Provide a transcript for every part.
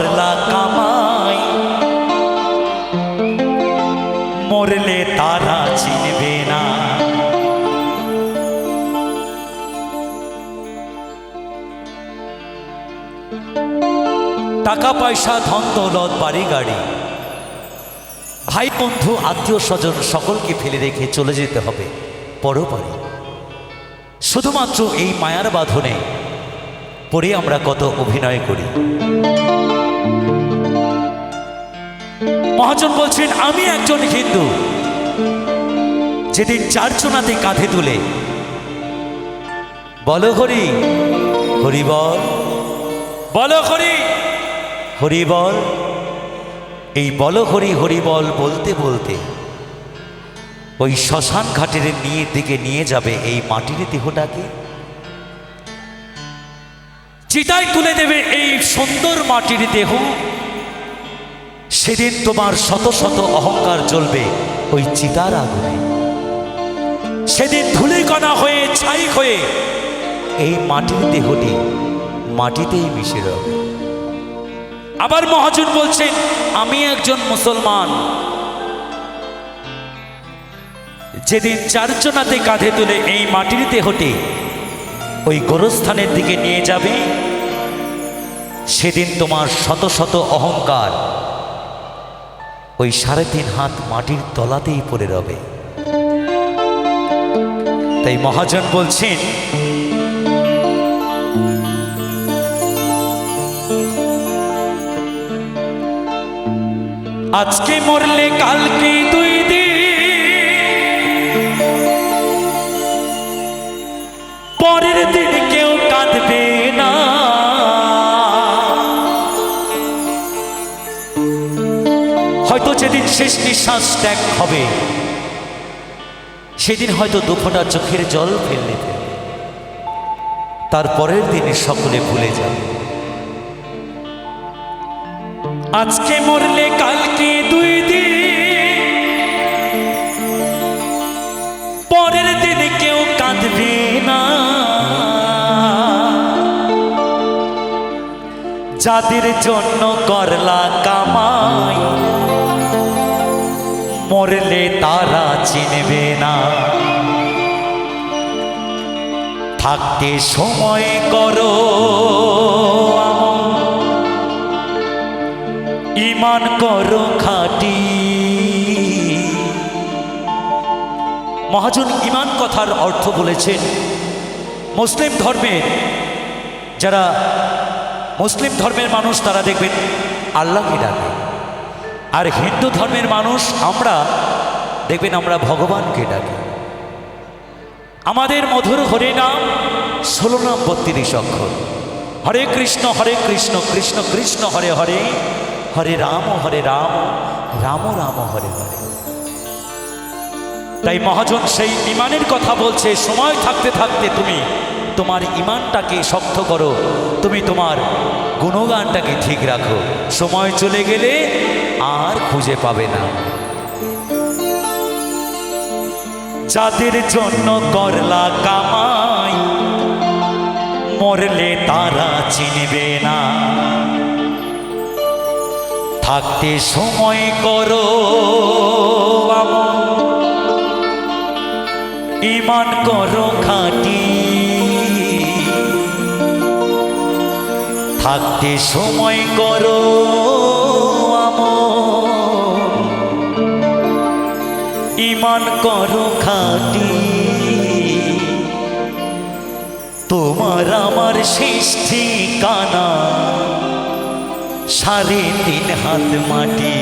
করলা কামাই। মরলে তারা চিনবে না। টাকা পয়সা, ধন দৌলত, বাড়ি গাড়ি। ভাই, বন্ধু, আত্মীয় স্বজন সকলকে ফেলে রেখে চলে যেতে হবে পরপারে। শুধুমাত্র এই মায়ার বাঁধনে পরে আমরা কত অভিনয় করি। মহাজন বলছেন, আমি একজন হিন্দু। যেদিন চারচনাতে কাঁধে তুলে, বলো হরি হরি বল হরি হরি বল, এই বল হরি হরি বল বলতে বলতে ওই শ্মশান ঘাটের নিয়ে দিকে নিয়ে যাবে এই মাটির দেহটাকে। চিতায় তুলে দেবে এই সুন্দর মাটির দেহ। সেদিন তোমার শত শত অহংকার জ্বলবে ওই চিতার আগুনে। সেদিন ধুলিকণা হয়ে, ছাই হয়ে এই মাটির দেহটি মাটিতেই মিশে রবে। আবার মহাজন বলছেন, আমি একজন মুসলমান। যেদিন চারজনাতে কাঁধে তুলে এই মাটির দেহটি ওই গোরস্থানের দিকে নিয়ে যাবে, সেদিন তোমার শত শত অহংকার ওই সাড়ে তিন হাত মাটির তলাতেই পড়ে রবে। তাই মহাজন বলছেন, আজকে মরলে কালকে দুই যেদিন শেষ নিঃশ্বাস ত্যাগ হবে, সেদিন হয়তো দুফোটা চোখের জল ফেললে ফেলবে তারপরের দিনে সকলে ভুলে যাবে। আজকে মরলে কালকে দুই দিন। পরের দিনে কেউ কাঁদবে না। যাদের জন্য করলা কামাই মরলে তারা চিনবে না। থাকতে সময় করো ইমান করো খাটি। মহাজন ইমান কথার অর্থ বলেছেন, মুসলিম ধর্মের, যারা মুসলিম ধর্মের মানুষ, তারা দেখবেন আল্লাহকে ডাকে। আর হিন্দু ধর্মের মানুষ আমরা, দেখবেন আমরা ভগবানকে ডাকি। আমাদের মধুর হরে নাম ষোলো নাম বত্রিশ অক্ষর। হরে কৃষ্ণ হরে কৃষ্ণ কৃষ্ণ কৃষ্ণ, হরে হরে হরে রাম হরে রাম রাম রাম, হরে হরে। তাই মহাজন সেই ইমানের কথা বলছে, সময় থাকতে থাকতে তুমি তোমার ইমানটাকে শক্ত করো। তুমি তোমার গুণগানটাকে ঠিক রাখো। সময় চলে গেলে আর খুঁজে পাবে না। যাদের জন্য করলা কামাই, মরলে তারা চিনবে না। থাকতে সময় করো ইমান করো খাটি। থাকতে সময় করো ইমান করো খাটি। তোমার আমার শেষ ঠিকানা সাড়ে তিন হাত মাটি।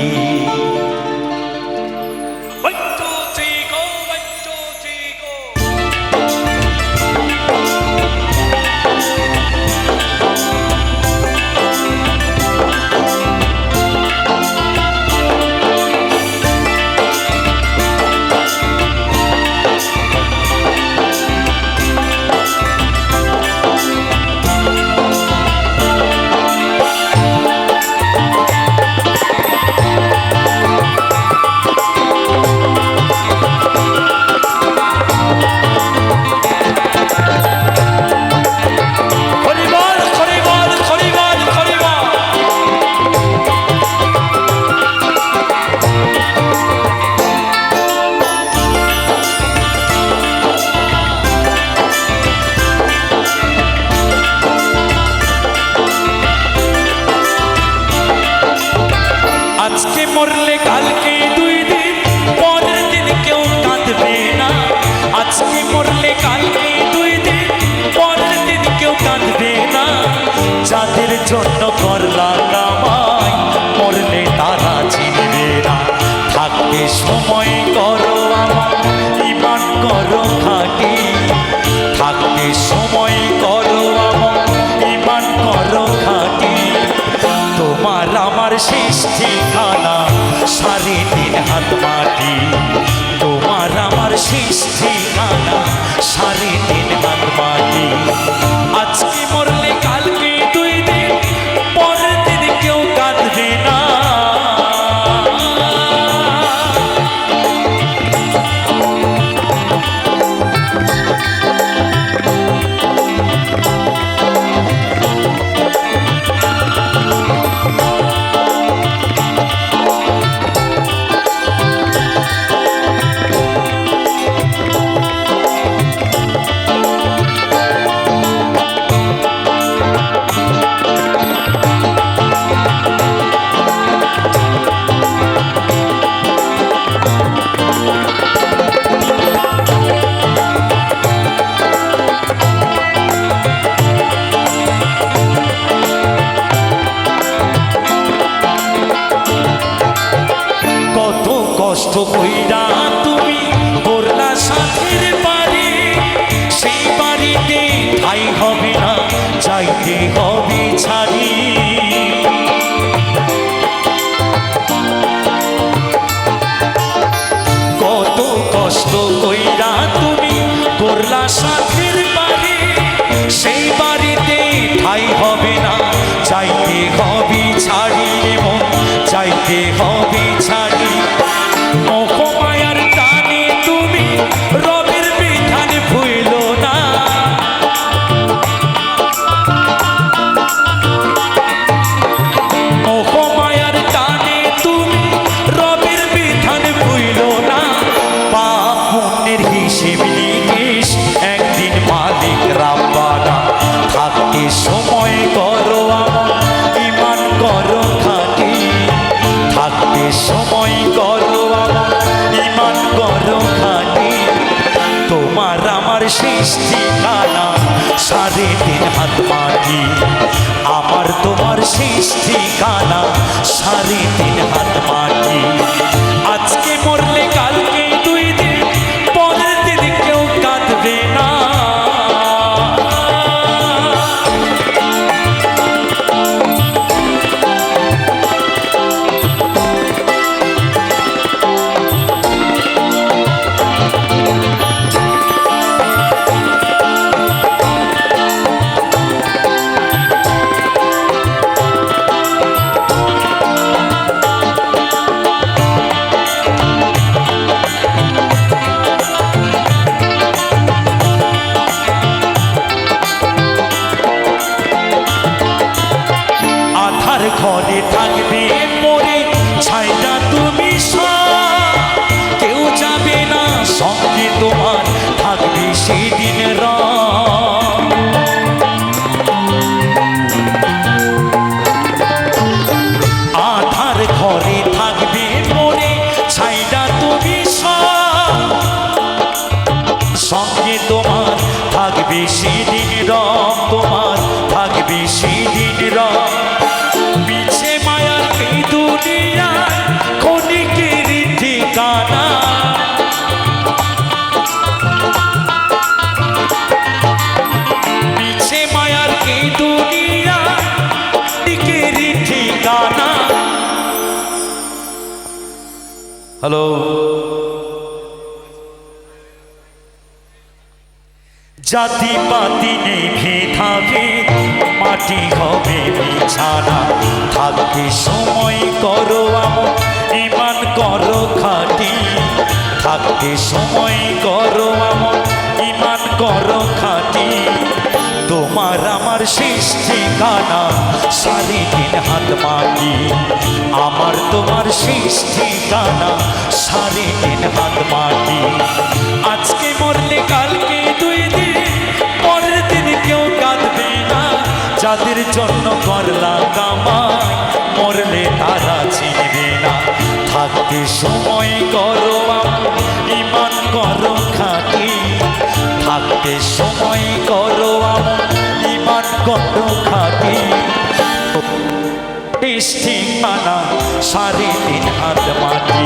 তাদের জন্য করলা শেষ ঠিকানা সাড়ে তিন হাত মাটি আমার তোমার শেষ ঠিকানা সাড়ে তিন হাত মাটি সেদিন হ্যালো। জাতি পাতি নেই ভেদাভে মাটি হবে বিছানা। থাকতে সময় করো আমন ইমান করো খাটি। থাকতে সময় করো আমন ইমান করো তোমার আমার শেষ ঠিকানা। সাড়ে তিন হাত মাটি আমার তোমার শেষ ঠিকানা। সাড়ে তিন হাত মাটি আজকে মরলে কালকে দুই দিন, পরের দিন কেউ কাঁদবে না। যাদের জন্য করলা কামাই, মরলে তারা চিনবে না। থাকতে সময় করো ইমান করো খাটি। থাকতে সময় করো খাটি টেস্টিং মানা সাড়ে তিন হাত মাটি।